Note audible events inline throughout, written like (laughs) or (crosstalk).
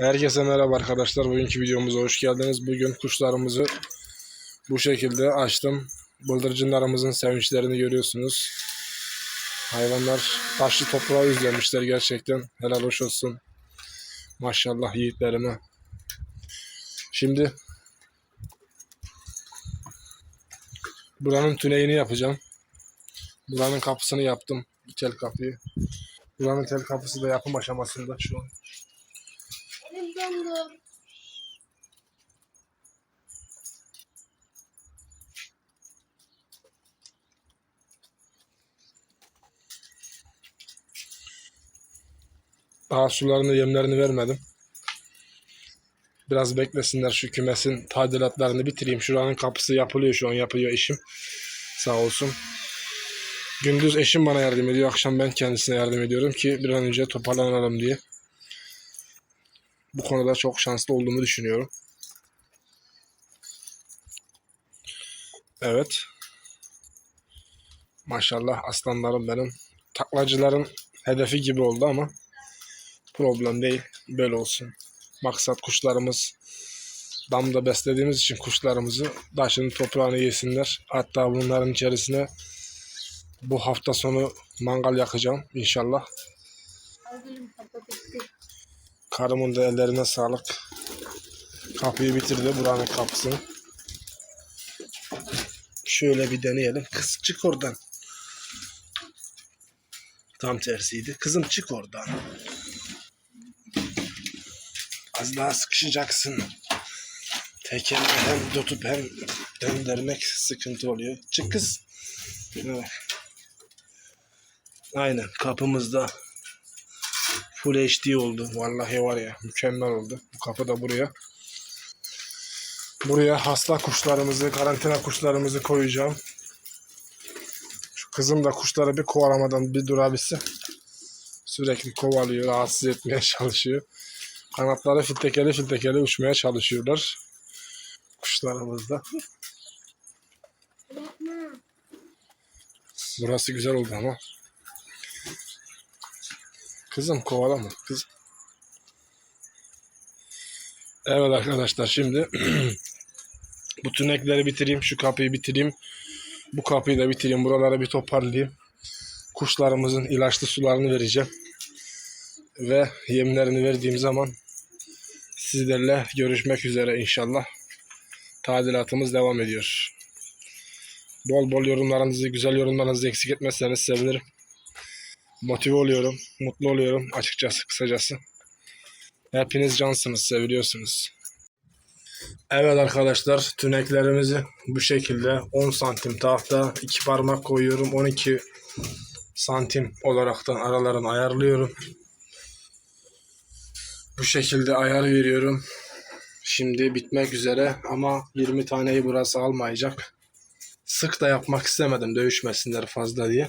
Herkese merhaba arkadaşlar. Bugünkü videomuza hoş geldiniz. Bugün kuşlarımızı bu şekilde açtım. Bıldırcınlarımızın sevinçlerini görüyorsunuz. Hayvanlar taşlı toprağı izlemişler gerçekten. Helal hoş olsun. Maşallah yiğitlerime. Şimdi buranın tüneyini yapacağım. Buranın kapısını yaptım. Tel kapıyı. Buranın tel kapısı da yapım aşamasında şu an. Dondu. Daha sularını yemlerini vermedim. Biraz beklesinler şu kümesin tadilatlarını bitireyim. Şuranın kapısı yapılıyor şu an yapıyor eşim. Sağ olsun. Gündüz eşim bana yardım ediyor. Akşam ben kendisine yardım ediyorum ki bir an önce toparlanalım diye. Bu konuda çok şanslı olduğumu düşünüyorum. Evet. Maşallah aslanlarım benim. Taklacıların hedefi gibi oldu ama problem değil. Böyle olsun. Maksat kuşlarımız damda beslediğimiz için kuşlarımızı taşın toprağını yesinler. Hatta bunların içerisine bu hafta sonu mangal yakacağım inşallah. Karımın da ellerine sağlık. Kapıyı bitirdi buranın kapısını. Şöyle bir deneyelim. Kız çık oradan. Tam tersiydi. Kızım çık oradan. Az daha sıkışacaksın. Tek elle hem tutup hem döndürmek sıkıntı oluyor. Çık kız. Evet. Aynen kapımızda Full HD oldu. Vallahi var ya mükemmel oldu. Bu kapı da buraya. Buraya hasta kuşlarımızı, karantina kuşlarımızı koyacağım. Şu kızım da kuşları bir kovalamadan bir durabilse. Sürekli kovalıyor, rahatsız etmeye (laughs) çalışıyor. Kanatları filtekeli filtekeli uçmaya çalışıyorlar. Kuşlarımız da. Yapma. Burası güzel oldu ama. Kızım kovalama. Kız. Evet arkadaşlar şimdi (clears throat) bu tünekleri bitireyim. Şu kapıyı bitireyim. Bu kapıyı da bitireyim. Buraları bir toparlayayım. Kuşlarımızın ilaçlı sularını vereceğim. Ve yemlerini verdiğim zaman sizlerle görüşmek üzere inşallah. Tadilatımız devam ediyor. Bol bol yorumlarınızı, güzel yorumlarınızı eksik etmezseniz sevinirim. Motive oluyorum, mutlu oluyorum açıkçası, kısacası. Hepiniz cansınız, seviliyorsunuz. Evet arkadaşlar, tüneklerimizi bu şekilde 10 santim tahta, 2 parmak koyuyorum, 12 santim olaraktan aralarını ayarlıyorum. Bu şekilde ayar veriyorum. Şimdi bitmek üzere ama 20 taneyi burası almayacak sık da yapmak istemedim dövüşmesinler fazla diye.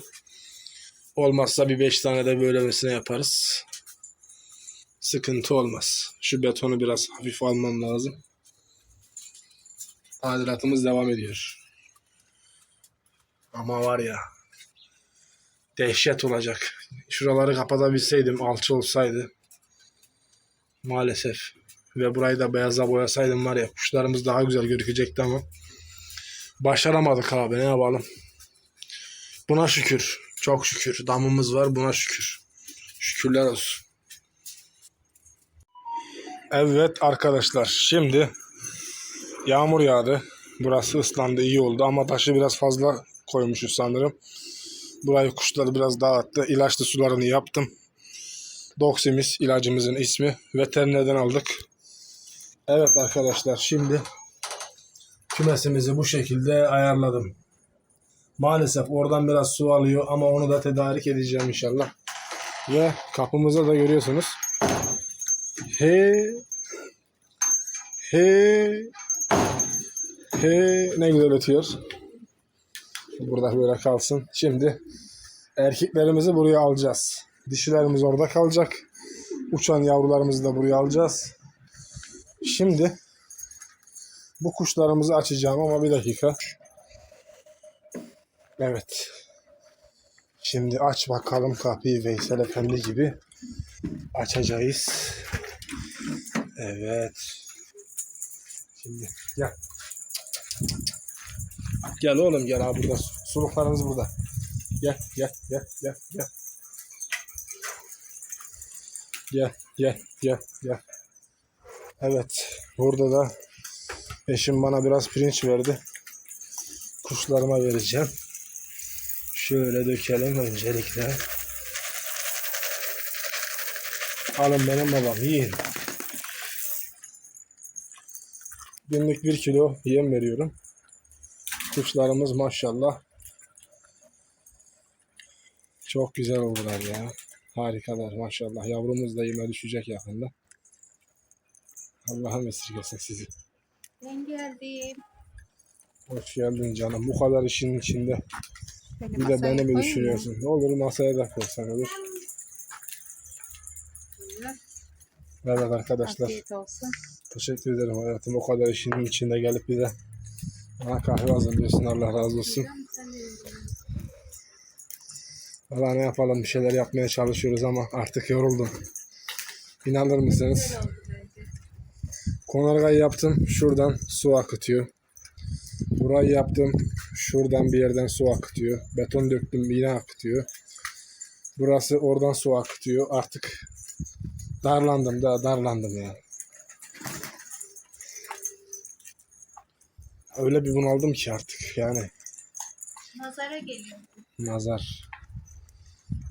Olmazsa bir 5 tane de böylemesine yaparız. Sıkıntı olmaz. Şu betonu biraz hafif almam lazım. Tadilatımız devam ediyor. Ama var ya dehşet olacak. Şuraları kapatabilseydim alçı olsaydı maalesef ve burayı da beyaza boyasaydım var ya kuşlarımız daha güzel gözükecekti ama Başaramadık abi ne yapalım. Buna şükür. Çok şükür. Damımız var buna şükür. Şükürler olsun. Evet arkadaşlar şimdi yağmur yağdı. Burası ıslandı iyi oldu ama taşı biraz fazla koymuşuz sanırım. Burayı kuşları biraz dağıttı. İlaçlı sularını yaptım. Doksimis ilacımızın ismi. Veterinerden aldık. Evet arkadaşlar şimdi kümesimizi bu şekilde ayarladım. Maalesef oradan biraz su alıyor ama onu da tedarik edeceğim inşallah. Ve kapımıza da görüyorsunuz. He he he ne güzel ötüyor. Burada böyle kalsın. Şimdi erkeklerimizi buraya alacağız. Dişilerimiz orada kalacak. Uçan yavrularımızı da buraya alacağız. Şimdi bu kuşlarımızı açacağım ama bir dakika. Evet. Şimdi aç bakalım kapıyı Veysel Efendi gibi açacağız. Evet. Şimdi gel. Gel oğlum gel abi burada. Suluklarımız burada. Gel gel gel gel gel. Gel gel gel gel. Evet. Burada da eşim bana biraz pirinç verdi. Kuşlarıma vereceğim. Şöyle dökelim öncelikle. Alın benim babam yiyin. Günlük bir kilo yem veriyorum. Kuşlarımız maşallah çok güzel oldular ya. Harikalar maşallah. Yavrumuz da yeme düşecek yakında. Allah'ım esirgesin sizi. Ben geldim. Hoş geldin canım. Bu kadar işin içinde. Bir de beni mi düşünüyorsun? Ne olur masaya da koysan olur. Evet arkadaşlar. Teşekkür ederim hayatım. O kadar işin içinde gelip bize bana kahve hazırlıyorsun. Allah razı olsun. Valla ne yapalım bir şeyler yapmaya çalışıyoruz ama artık yoruldum. İnanır mısınız? Konargayı yaptım. Şuradan su akıtıyor. Burayı yaptım. Şuradan bir yerden su akıtıyor. Beton döktüm yine akıtıyor. Burası oradan su akıtıyor. Artık darlandım da darlandım ya. Öyle bir bunaldım ki artık yani. Nazara geliyor. Nazar.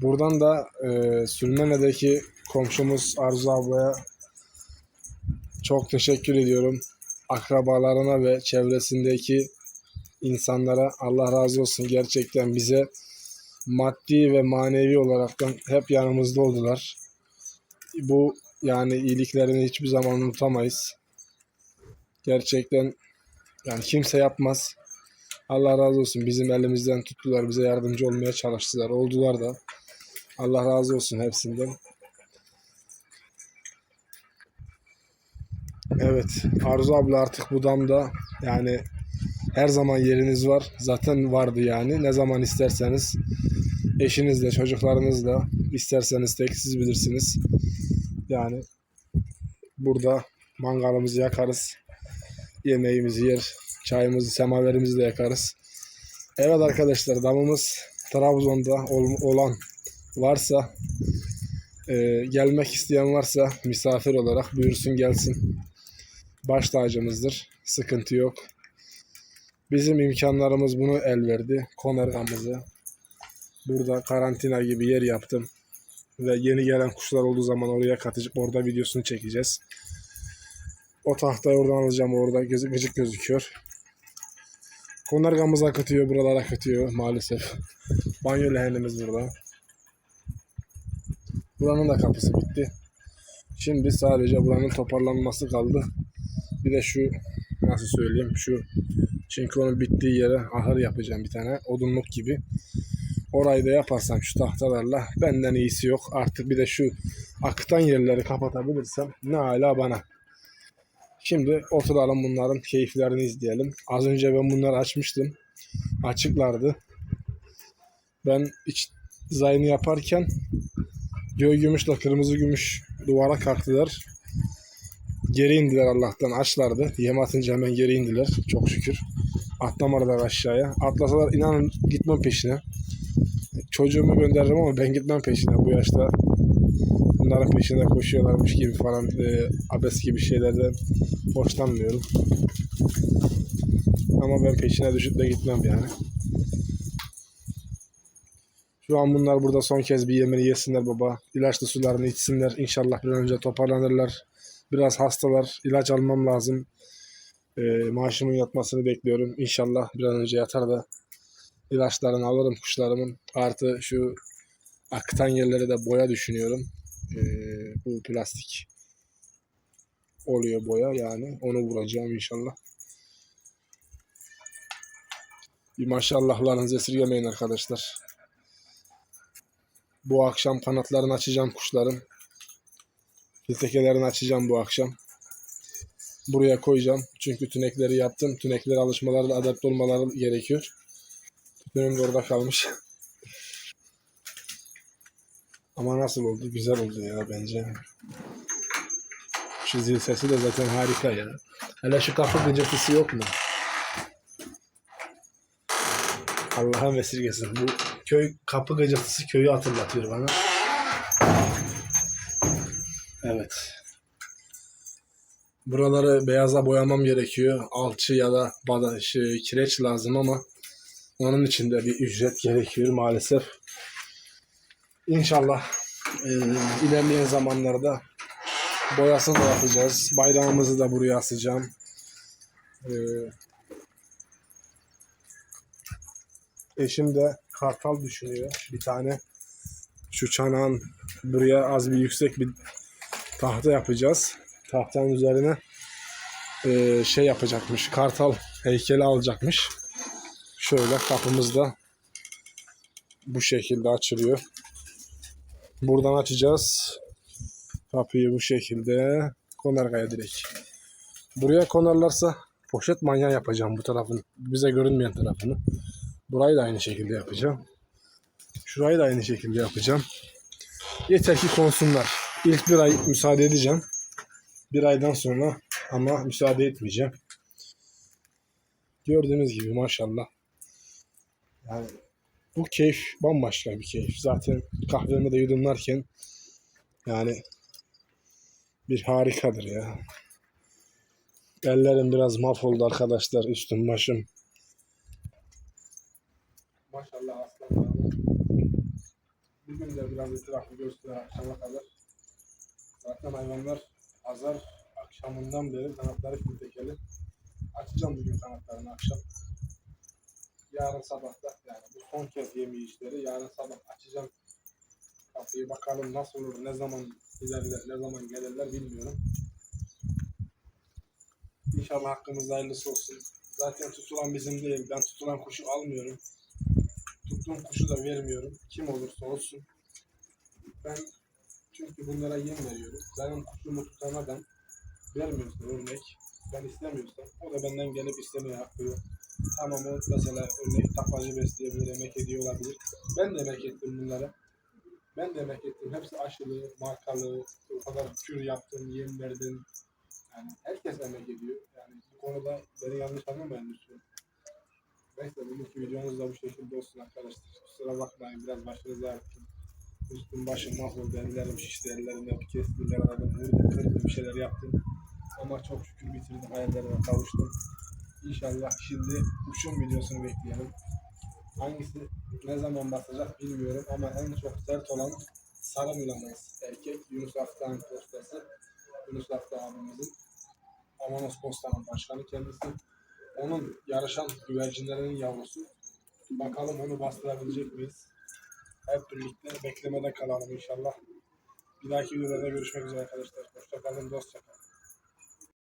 Buradan da e, Sülmene'deki komşumuz Arzu ablaya çok teşekkür ediyorum. Akrabalarına ve çevresindeki insanlara Allah razı olsun. Gerçekten bize maddi ve manevi olaraktan hep yanımızda oldular. Bu yani iyiliklerini hiçbir zaman unutamayız. Gerçekten yani kimse yapmaz. Allah razı olsun. Bizim elimizden tuttular. Bize yardımcı olmaya çalıştılar. Oldular da. Allah razı olsun hepsinden. Evet. Arzu abla artık bu damda yani her zaman yeriniz var. Zaten vardı yani. Ne zaman isterseniz eşinizle, çocuklarınızla isterseniz tek siz bilirsiniz. Yani burada mangalımızı yakarız. Yemeğimizi yer. Çayımızı, semaverimizi de yakarız. Evet arkadaşlar damımız Trabzon'da ol- olan varsa e, gelmek isteyen varsa misafir olarak buyursun gelsin. Baş tacımızdır. Sıkıntı yok. Bizim imkanlarımız bunu el verdi. Konergamızı burada karantina gibi yer yaptım. Ve yeni gelen kuşlar olduğu zaman oraya katacak. Orada videosunu çekeceğiz. O tahtayı oradan alacağım. Orada gözü, gıcık gözüküyor. Konargamız akıtıyor. Buralar akıtıyor maalesef. Banyo lehenimiz burada. Buranın da kapısı bitti. Şimdi sadece buranın toparlanması kaldı. Bir de şu nasıl söyleyeyim şu çünkü onun bittiği yere ahır yapacağım bir tane odunluk gibi. Orayı da yaparsam şu tahtalarla benden iyisi yok. Artık bir de şu akıtan yerleri kapatabilirsem ne hala bana. Şimdi oturalım bunların keyiflerini izleyelim. Az önce ben bunları açmıştım. Açıklardı. Ben iç dizaynı yaparken göğü gümüşle kırmızı gümüş duvara kalktılar. Geri indiler Allah'tan açlardı. Yem atınca hemen geri indiler. Çok şükür. Atlamadılar aşağıya. Atlasalar inanın gitmem peşine. Çocuğumu gönderirim ama ben gitmem peşine bu yaşta. Bunların peşinde koşuyorlarmış gibi falan e, abes gibi şeylerden hoşlanmıyorum. Ama ben peşine düşüp de gitmem yani. Şu an bunlar burada son kez bir yemini yesinler baba. İlaçlı sularını içsinler. İnşallah bir an önce toparlanırlar. Biraz hastalar. İlaç almam lazım. E, maaşımın yatmasını bekliyorum. İnşallah bir an önce yatar da ilaçlarını alırım kuşlarımın. Artı şu akıtan yerlere de boya düşünüyorum. E, bu plastik oluyor boya yani. Onu vuracağım inşallah. Bir maşallahlarınızı esirgemeyin arkadaşlar. Bu akşam kanatlarını açacağım kuşların. Filtekelerini açacağım bu akşam. Buraya koyacağım. Çünkü tünekleri yaptım. Tüneklere alışmaları, adapte olmaları gerekiyor. Tüneğim de orada kalmış. Ama nasıl oldu? Güzel oldu ya bence. Şu zil sesi de zaten harika ya. Hele şu kapı gıcırtısı yok mu? Allah'a esirgesin. Bu köy kapı gıcırtısı köyü hatırlatıyor bana. Evet. Buraları beyaza boyamam gerekiyor. Alçı ya da bada, şey, kireç lazım ama onun için de bir ücret gerekiyor maalesef. İnşallah e, ilerleyen zamanlarda boyasını da yapacağız. Bayrağımızı da buraya asacağım. E, eşim de kartal düşünüyor. Bir tane şu çanağın buraya az bir yüksek bir tahta yapacağız. Tahtanın üzerine e, şey yapacakmış. Kartal heykeli alacakmış. Şöyle kapımızda bu şekilde açılıyor. Buradan açacağız. Kapıyı bu şekilde konargaya direkt. Buraya konarlarsa poşet manyağı yapacağım bu tarafın. Bize görünmeyen tarafını. Burayı da aynı şekilde yapacağım. Şurayı da aynı şekilde yapacağım. Yeter ki konsunlar. İlk bir ay müsaade edeceğim. Bir aydan sonra ama müsaade etmeyeceğim. Gördüğünüz gibi maşallah. Yani bu keyif bambaşka bir keyif. Zaten kahvemi de yudumlarken yani bir harikadır ya. Ellerim biraz mahvoldu arkadaşlar. Üstüm başım. Maşallah aslanlar. Bugün de biraz etrafı göster akşama kadar. Zaten hayvanlar azar akşamından beri kanatları filtekeli. Açacağım bugün kanatlarını akşam. Yarın sabah da yani bu son kez yemeği işleri. Yarın sabah açacağım kapıyı bakalım nasıl olur, ne zaman giderler, ne zaman gelirler bilmiyorum. İnşallah hakkımızda hayırlısı olsun. Zaten tutulan bizim değil. Ben tutulan kuşu almıyorum. Tuttuğum kuşu da vermiyorum. Kim olursa olsun. Ben çünkü bunlara yem veriyorum. Benim kuşumu tutan adam vermiyorsa örnek, ben istemiyorsam o da benden gelip istemeye hakkı yok. Tamam o mesela örnek tapacı besleyebilir, emek ediyor olabilir. Ben de emek ettim bunlara. Ben de emek ettim. Hepsi aşılı, markalı, o kadar kür yaptım, yem verdim. Yani herkes emek ediyor. Yani bu konuda beni yanlış anlamayın lütfen. Neyse bugünkü videomuz da bu şekilde olsun arkadaşlar. Kusura bakmayın biraz başınızı ağrıttım. Üstüm başım mahvoldu, ellerim şişti, ellerimde kestiler, aradım, vurdum, kırdım, bir şeyler yaptım. Ama çok şükür bitirdim, hayallerime kavuştum. İnşallah şimdi uçum videosunu bekleyelim. Hangisi ne zaman basacak bilmiyorum ama en çok sert olan sarı milanız erkek Yunus Aktan postası. Yunus Aktan abimizin Amanos Posta'nın başkanı kendisi. Onun yarışan güvercinlerinin yavrusu. Bakalım onu bastırabilecek miyiz? Hep birlikte beklemede kalalım inşallah. Bir dahaki videoda görüşmek üzere arkadaşlar. Hoşçakalın, dostça kalın.